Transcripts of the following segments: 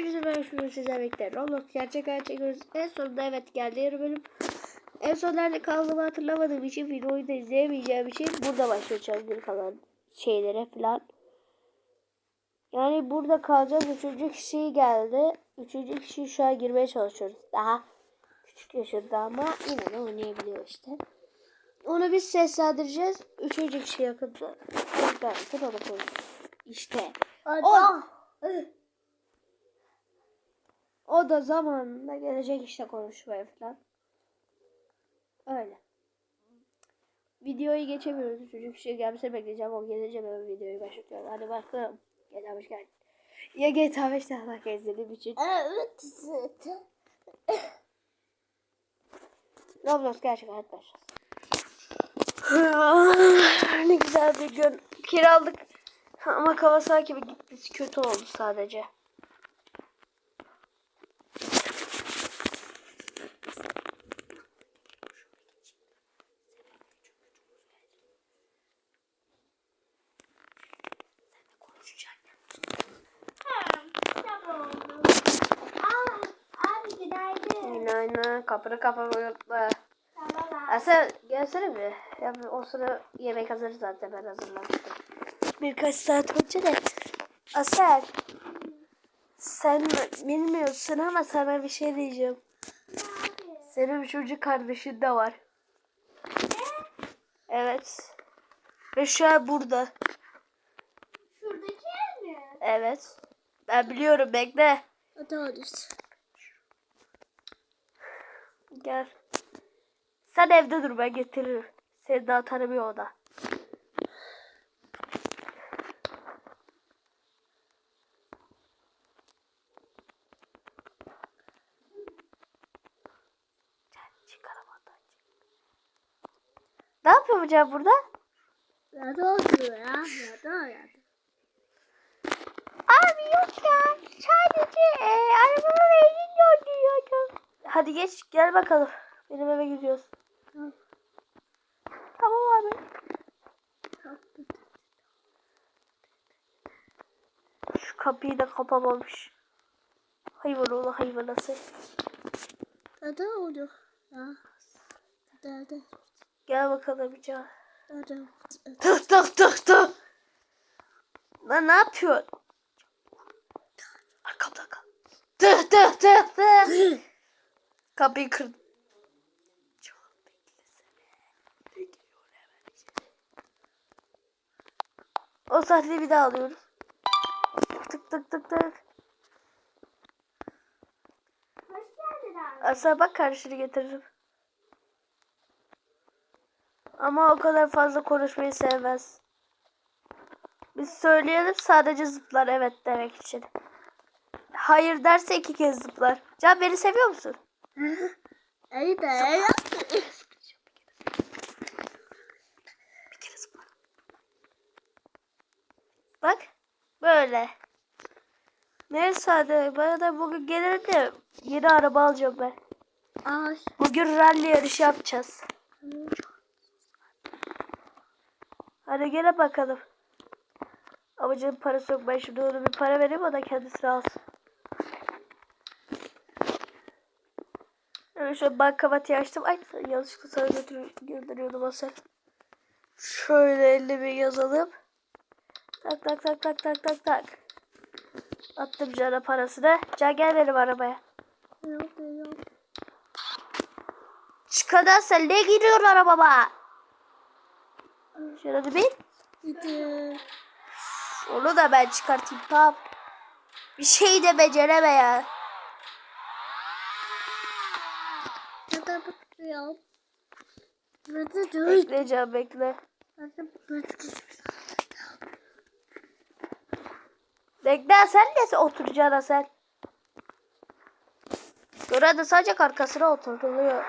Hepinize ben şimdi sizler beklerim. Roblox gerçek hayat çekiyoruz. En sonunda evet geldi yarı bölüm. En son nerede kaldığımı hatırlamadığım için videoyu da izleyemeyeceğim için burada başlayacağız geri kalan şeylere falan. Yani burada kalacağız. Üçüncü kişi geldi. Üçüncü kişi şu an girmeye çalışıyoruz. Daha küçük yaşında ama yine de oynayabiliyor işte. Onu biz seslendireceğiz. Üçüncü kişi yakında. Tekrar onu koyacağız. İşte. O, o da zamanında gelecek işte konuşmaya falan. Öyle. Videoyu geçemiyoruz. Çocuk şey gelmese bekleyeceğim. O gelince ben videoyu başlatıyorum. Hadi bakalım. Gel hoş geldin. Ya GTA 5'te bak izlediğim için. Evet. Roblox gerçek hayat başlasın. ne güzel bir gün. Kiralık. Ama Kawasaki gibi gitmesi kötü oldu sadece. Aa, abi günaydın. Kapını kapamayı unutma. Asel gelsene bir. Ya o sıra yemek hazır zaten ben hazırlamıştım. Birkaç saat önce de. Asel. Sen bilmiyorsun ama sana bir şey diyeceğim. Senin üçüncü kardeşin de var. Evet. Ve şu an burada. Şuradaki mi? Evet. Ben biliyorum bekle. Doğru. Gel. Sen evde dur ben getiririm. Seni daha tanımıyor o da. Ne yapıyor Can burada? Ya doğru ya. Doğru ya. Abi yok ya. Sadece e, arabanın döndürüyordum. Hadi geç gel bakalım. Benim eve gidiyoruz. Tamam. Tamam abi. Şu kapıyı da kapamamış. Hayvan oğlu hayvanası. Ya. Da da. Gel bakalım Can. Da da. Tık tık tık tık. Lan ne yapıyorsun? Arkamda kal. Tık tık tık tık. Kapıyı. Çok beklesene. İçeri. O sahneyi bir daha alıyoruz. Tık tık tık tık. Hoş geldin abi. Asla bak karşını getiririm. Ama o kadar fazla konuşmayı sevmez. Biz söyleyelim sadece zıplar evet demek için. Hayır derse iki kez zıplar. Can beni seviyor musun? Bir kere zıplar. Bak böyle. Neyse hadi bana da bugün gelir de yeni araba alacağım ben. Ağaç. Bugün rally yarışı yapacağız. Hadi gele bakalım. Amacının parası yok. Ben şimdi ona bir para vereyim o da kendisine alsın. Evet şöyle bankamatiği açtım. Ay yanlışlıkla sana götür gönderiyordum Asel. Şöyle 50 bin yazalım. Tak tak tak tak tak tak tak. Attım Can'a parasını. Can gel benim arabaya. Yok yok. Çıkadan sen ne gidiyorsun arabama? Şöyle bir. Gidi. Onu da ben çıkartayım tamam. Bir şey de becereme ya. Ya da bakıyorum. Nerede dur? Bekle Can bekle. Bekle sen de oturacaksın sen. Burada sadece arkasına oturuluyor.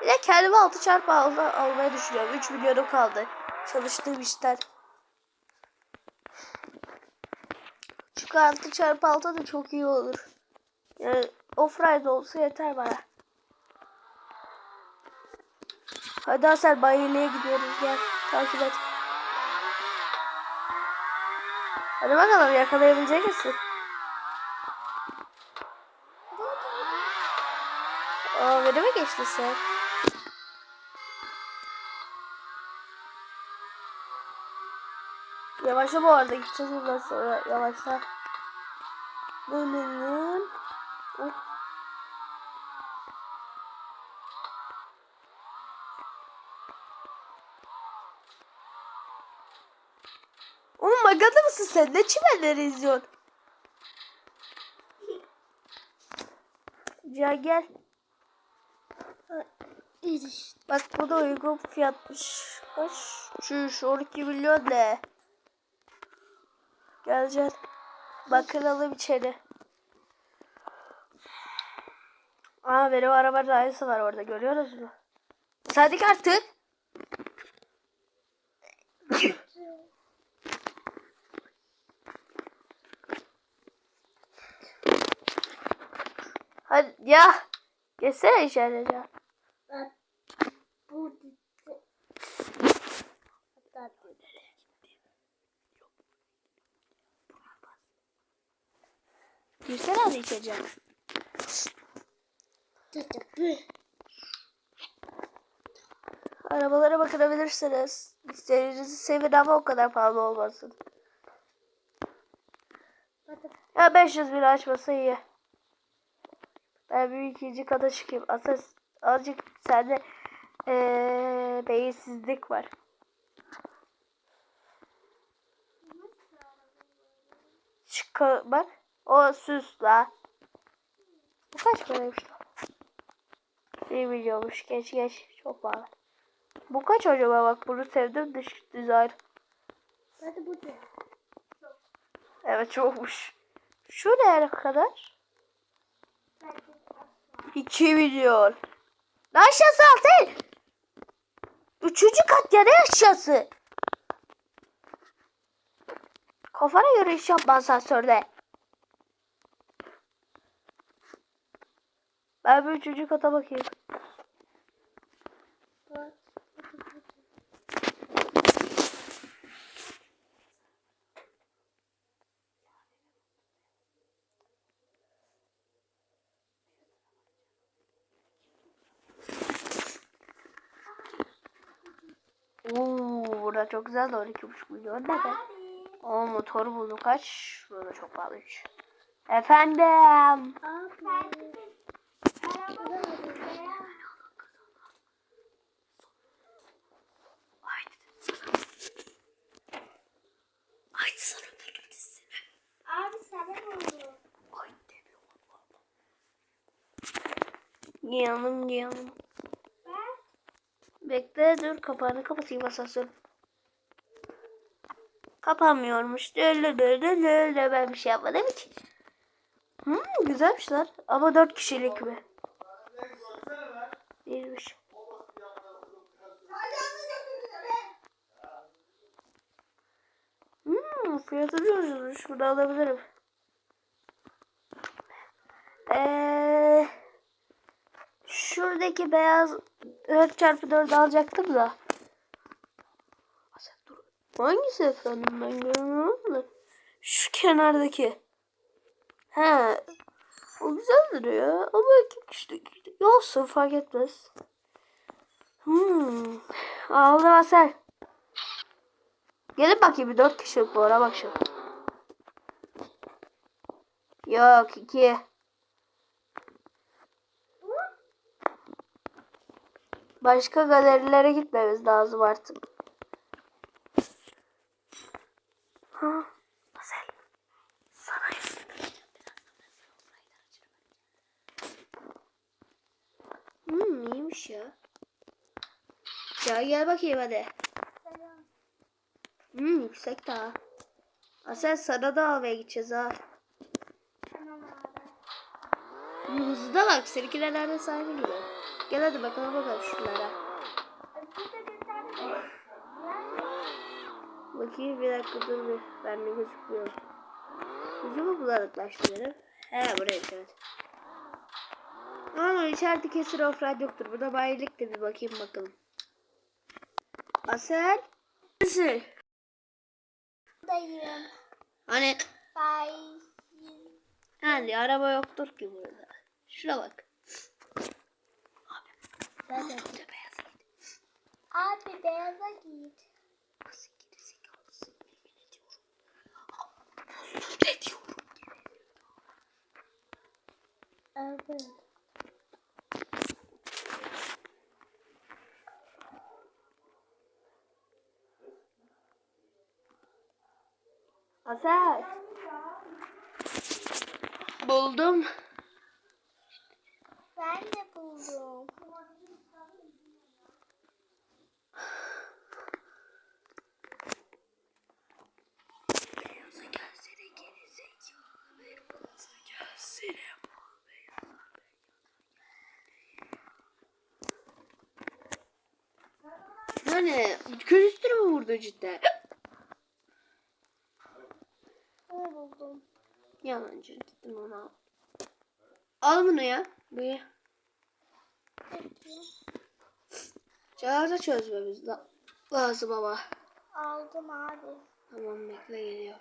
Bir de kendime 6 çarpı al almayı düşünüyorum. 3 milyonum kaldı. Çalıştığım işten. Çünkü 6 çarpı 6 da çok iyi olur. Yani offride olsa yeter bana. Hadi Hasan Bayili'ye gidiyoruz gel. Takip et. Hadi bakalım yakalayabilecek misin? Aa beni mi geçtin sen? Yavaşla bu arada gideceğiz bundan sonra yavaşla. Böyle sen? Ne çimenleri izliyorsun? Cihan gel. Bak bu da uygun fiyatmış. Kaç? Şuş 12 milyon ne? Gel gel. Bakınalım içeri. Aa benim arabanın aynısı var orada görüyoruz mu? Sadık artık. Hadi ya. Geçsene içeri ya. Girsene hadi içeceğim. Arabalara bakabilirsiniz. İstediğinizi sevin ama o kadar pahalı olmasın. Ya 500 bin açması iyi. Ben bir ikinci kata çıkayım. Aslında azıcık sende ee, beyinsizlik var. Çık bak. O süs la. Bu kaç paraymış lan? 1 milyonmuş. Geç geç. Çok pahalı. Bu kaç acaba bak bunu sevdim dış dizayn. Hadi bu. Evet çokmuş. Şu ne kadar? 2 milyon. Ne aşağısı altı? Üçüncü kat ya ne aşağısı? Kafana göre iş yapma asansörde. Ben bir üçüncü kata bakayım. Bak. Burada çok güzel de 12,5 milyon ne? O motoru buldum kaç? Burada çok pahalı. üç. Efendim. Abi. Yanım. Ben Bekle dur kapağını kapatayım asansörü. Kapanmıyormuş. Dölle dölle dölle ben bir şey yapmadım ki. Hmm, güzelmiş lan. Ama dört kişilik mi? Değilmiş. Hmm, fiyatı da ucuzmuş. Bunu alabilirim. Eee şuradaki beyaz 4x4 alacaktım da. Hangisi efendim ben görmüyorum da. Şu kenardaki. He. O güzel duruyor ama iki kişilik. Olsun fark etmez. Hmm. Aldım Asel. Gelin bakayım bir dört kişilik bu ara bak şu. Yok iki. Başka galerilere gitmemiz lazım artık. Ha, Asel. Sana Hmm, iyiymiş ya. Ya gel bakayım hadi. Hmm, yüksek daha. Asel sana da almaya gideceğiz ha. Hızlı da bak. Seninkiler nerede sahibi gibi. Gel hadi bakalım bakalım şunlara. Burada bir tane var. Bakayım bir dakika dur bir. Ben de gözükmüyor. Gözü mü bulanıklaştı benim? He buraymış evet. Ama içeride kesin offroad yoktur. Bu da bayilik de bir bakayım bakalım. Asel. Nasıl? Buradayım. Hani Bye. hani araba yoktur ki burada. Şuna bak. Zaten. beyaz git. Abi beyaza git. Nasıl Evet. Azer. Buldum. Ben de buldum. Beyaza gelsene gerizekalı. Beyaza gelsene. Yani külüstür mü vurdu cidden? Ne buldum? Yalancı gittim ona. al. Bunu ya. Bu ya. Cihazı çözmemiz la- lazım ama. Aldım abi. Tamam bekle geliyor.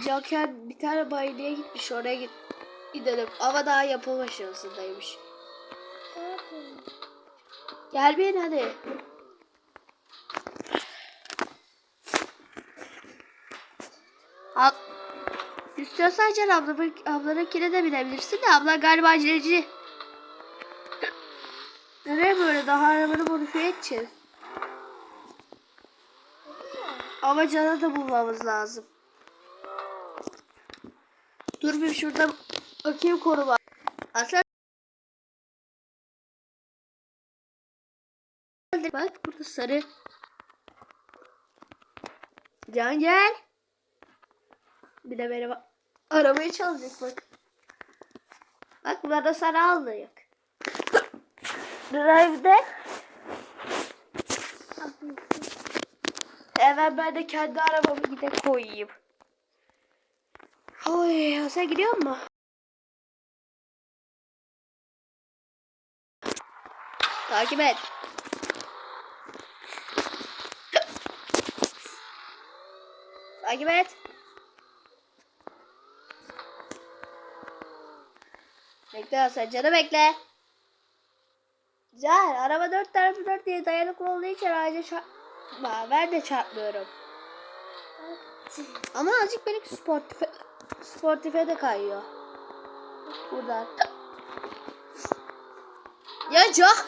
Joker bir tane bayiliğe gitmiş oraya git gidelim ama daha yapım aşamasındaymış. Abi. Gel bir hadi. Al. İstiyorsan Can abla, ablanınkine de binebilirsin de abla galiba aceleci. Nereye böyle daha arabanı modifiye edeceğiz. Ama Can'a da bulmamız lazım. Dur bir şurada bakayım koruma. Aslan Bak burada sarı. Can gel. Bir de benim arabayı çalacak bak. Bak burada sarı aldık. Drive'de. Hemen ben de kendi arabamı gide koyayım. Oy, sen gidiyor mu? Takip et. Takip et. Bekle sen canı bekle. Güzel. Araba 4 tarafı 4 diye dayanıklı olduğu için ağaca çarpma. Ben de çarpmıyorum. Ama azıcık benimki sportife, sportife de kayıyor. Buradan. Ya Cah.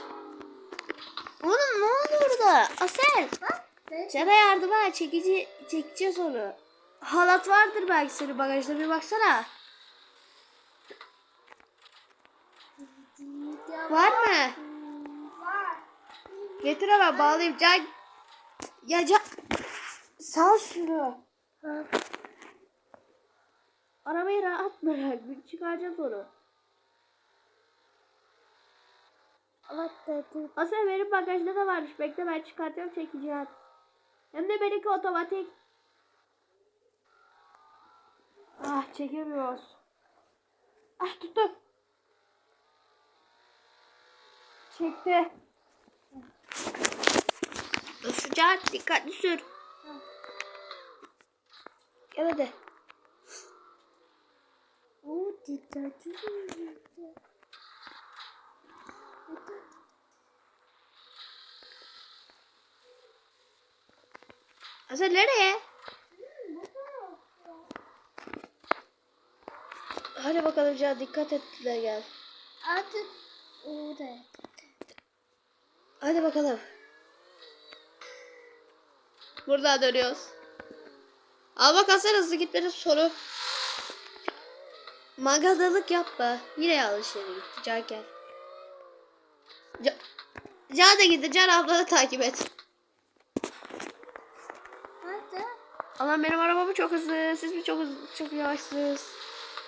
Oğlum ne oldu orada? Asel. Ne? Sana yardım ha. Çekici, çekeceğiz onu. Halat vardır belki senin bagajda bir baksana. Var mı? Var. Getir hemen bağlayayım. Can. Ya can. Sal şunu. Arabayı rahat bırak. Bir çıkaracağız onu. Dedim. Aslında benim bagajda da varmış. Bekle ben çıkartıyorum çekeceğim. Hem de benimki otomatik. Ah çekemiyoruz. Ah tuttum. Çekti. Şucan dikkatli sür. Gel hadi. Oo dikkatli. Hasan nereye? Hadi bakalım Can dikkat et de gel. Artık orada. Hadi bakalım. Buradan dönüyoruz. Al bak Hasan hızlı gitmenin sonu. Magadalık yapma. Yine yanlış yere gitti. Can gel. Can, Can da gitti. Can ablanı takip et. Hadi. Allah'ım benim arabamı çok hızlı. Siz mi çok hızlı, çok yavaşsınız?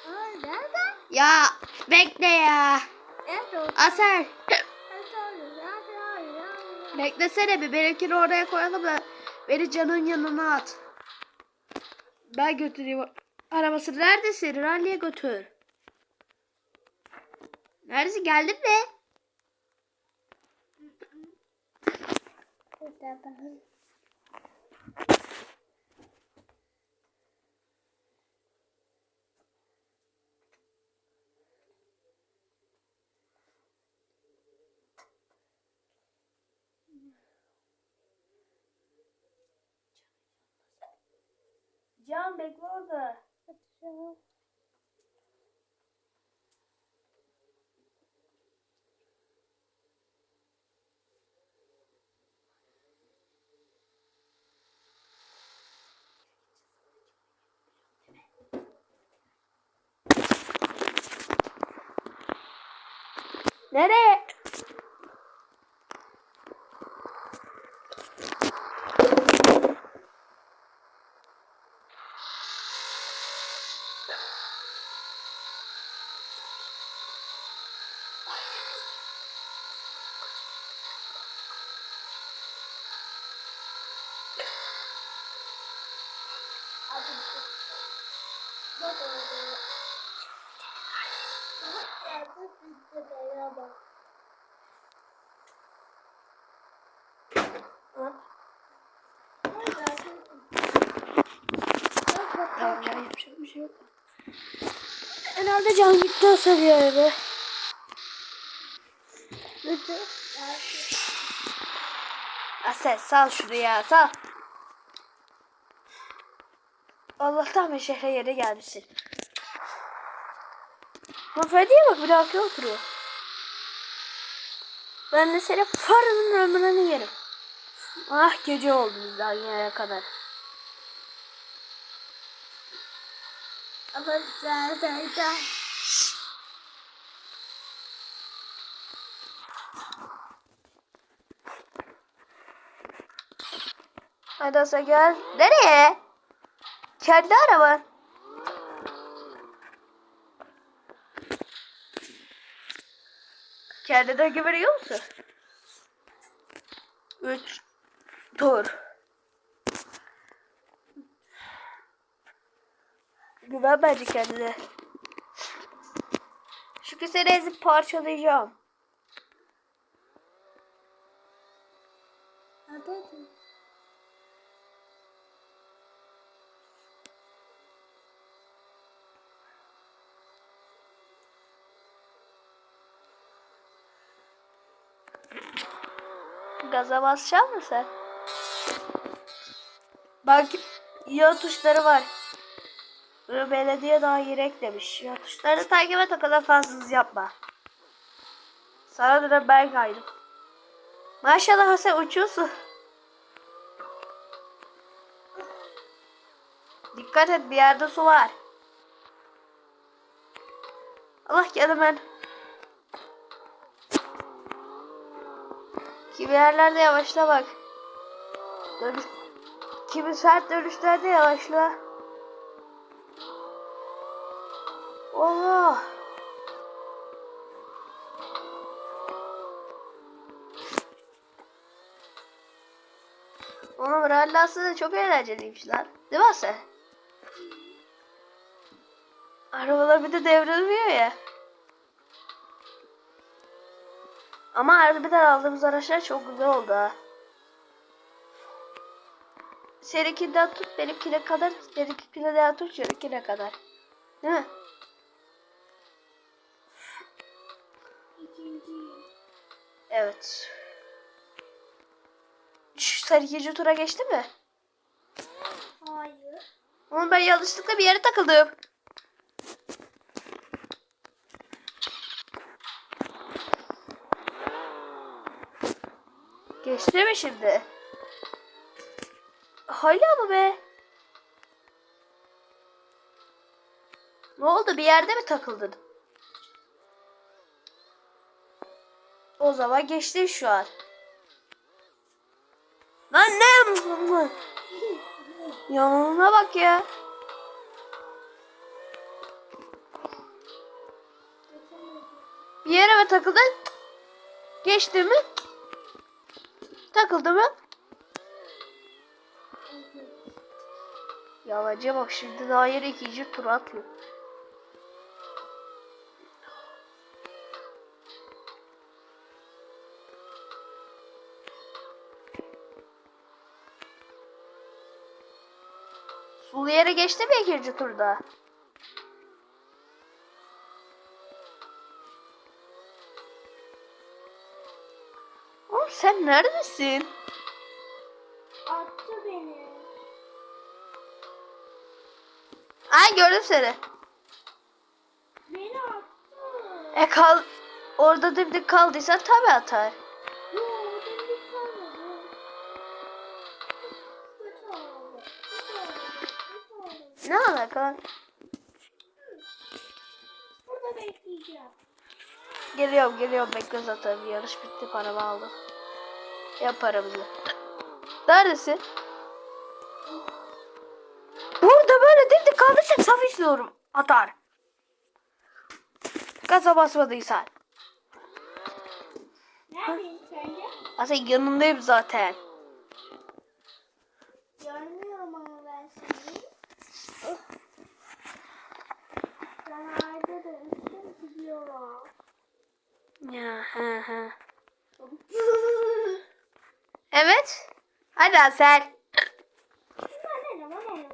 Aa, nerede? Ya bekle ya. Nerede? Aser. Beklesene bir benimkini oraya koyalım da beni canın yanına at. Ben götüreyim. Arabası neredesin? Rally'e götür. Neredesin? Geldin mi? Can bekle orada. Nereye? Tamam ya yapacak bir şey yok. Herhalde can gitti o seviye eve. Asel sal şunu ya sal. Allah'tan bir şehre yere gelmişsin. Hanımefendiye bak bir de arkaya oturuyor. Ben de senin farının ömrünü yerim. Ah gece oldu bizden yere kadar. Ama zaten Hadi Asel gel. Nereye? Kendi araban. Kendine güveniyor musun? Üç tur. Güven bence kendine. Çünkü seni ezip parçalayacağım. Hadi. Gaza basacak mısın sen? Bak yağ tuşları var. Belediye daha yeni eklemiş. Yağ tuşları takip et o kadar fazla hız yapma. Sana da ben kaydım. Maşallah sen uçuyorsun. Dikkat et bir yerde su var. Allah gelin ben. Kimi yerlerde yavaşla bak. Dönüş... Kimi sert dönüşlerde yavaşla. Allah. Onun rallası da çok eğlenceliymiş lan. Değil mi Asel? Arabalar bir de devrilmiyor ya. Ama harbiden aldığımız araçlar çok güzel oldu ha. Seninkinden tut benimkine kadar, benimkine tut seninkine kadar. Değil mi? Evet. Şu ikinci tura geçti mi? Hayır. Oğlum ben yanlışlıkla bir yere takıldım. Geçti mi şimdi? Hala mı be? Ne oldu bir yerde mi takıldın? O zaman geçti şu an. Lan ne? Yanına bak ya. Bir yere mi takıldın? Geçti mi? Takıldı mı? Yalancı bak şimdi daha yeni ikinci tur atıyor. Sulu yere geçti mi ikinci turda? Oğlum sen neredesin? Attı beni. Ay gördüm seni. Beni attı. E kal orada dimdik kaldıysan tabi atar. Yo, demek kalmadı. Kötü oldu. Kötü oldu. Kötü oldu. Ne alaka? Burada bekleyeceğim. Geliyorum geliyorum bekle zaten yarış bitti paramı aldım. Yap paramızı. Neredesin? Burada böyle dimdik kaldıysan saf istiyorum. Atar. Gaza basmadıysan. Neredesin sence? Aslında yanındayım zaten. Görmüyorum ama ben seni. Ben arada da üstüm gidiyorum. Ya he he. Evet. Hadi Asel.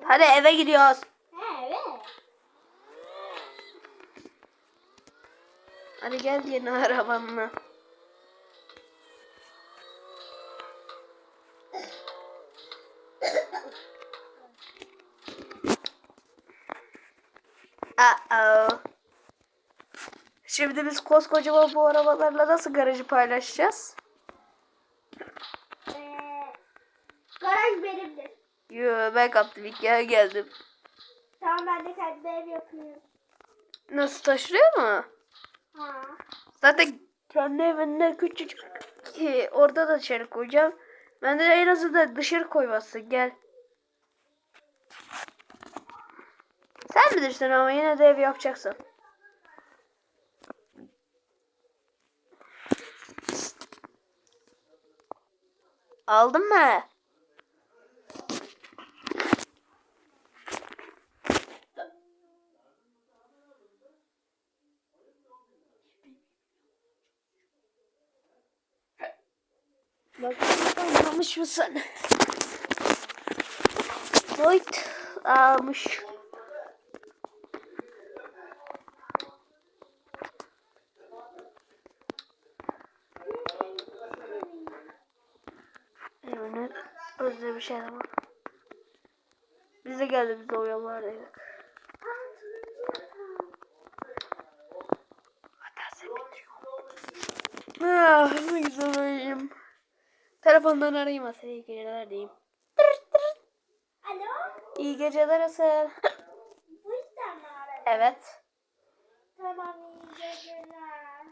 Hadi eve gidiyoruz. Hadi gel yeni arabanla. Uh-oh. Şimdi biz koskocaman bu arabalarla nasıl garajı paylaşacağız? Ee, benimdir. Yo ben kaptım ilk yer geldim. Tamam ben de kendi ev yapıyorum. Nasıl taşırıyor mu? Ha. Zaten kendi evinde küçücük Ee, orada da dışarı koyacağım. Ben de en azından dışarı koymazsın gel. Sen bilirsin ama yine de ev yapacaksın. Aldın mı? Bakalım anlamış mısın? Boyd almış. Evet, özde bir şey ama. Biz de geldi biz de o yollardaydık. Hatta sen. Ah ne güzel. Telefondan arayayım Asel iyi geceler diyeyim. Alo? İyi geceler Asel. Bu yüzden mi aradın? evet. Tamam iyi geceler.